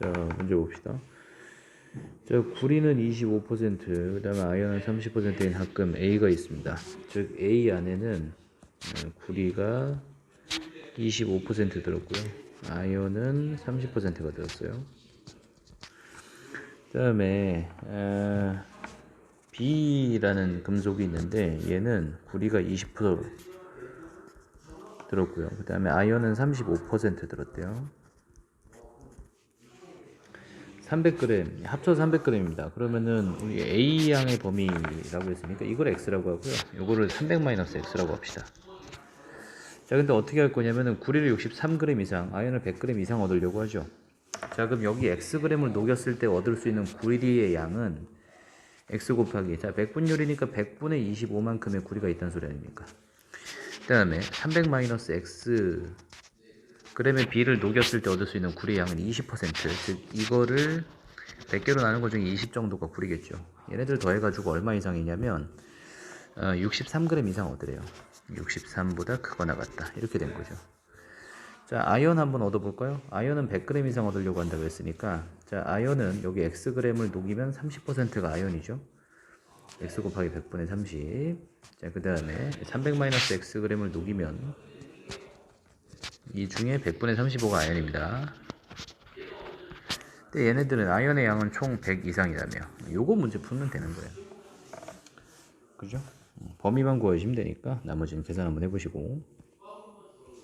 자, 문제 봅시다. 자, 구리는 25%, 그 다음에 아연은 30%인 합금 A가 있습니다. 즉, A 안에는 어, 구리가 25% 들었고요. 아연은 30%가 들었어요. 그 다음에, 어, B라는 금속이 있는데, 얘는 구리가 20% 들었고요. 그 다음에 아연은 35% 들었대요. 300g 합쳐 300g입니다. 그러면은 우리 A 양의 범위라고 했으니까 이걸 x라고 하고요. 요거를 300-x라고 합시다. 자, 근데 어떻게 할 거냐면은 구리를 63g 이상, 아연을 100g 이상 얻으려고 하죠. 자, 그럼 여기 xg을 녹였을 때 얻을 수 있는 구리의 양은 x 곱하기 자, 100분율이니까 100분의 25만큼의 구리가 있다는 소리 아닙니까? 그다음에 300-x 그램의 B를 녹였을 때 얻을 수 있는 구리 양은 20%. 즉 이거를 100개로 나눈 것 중에 20 정도가 구리겠죠. 얘네들 더해가지고 얼마 이상이냐면 어, 63g 이상 얻으래요. 63보다 크거나 같다. 이렇게 된 거죠. 자, 아연 한번 얻어볼까요? 아연은 100g 이상 얻으려고 한다고 했으니까 자, 아연은 여기 xg을 녹이면 30%가 아연이죠. x 곱하기 100분의 30. 자, 그 다음에 300-xg을 녹이면 이 중에 100분의 35가 아연입니다. 근데 얘네들은 아연의 양은 총 100 이상이라며. 요거 문제 풀면 되는 거예요. 그죠? 범위만 구하시면 되니까 나머지는 계산 한번 해보시고.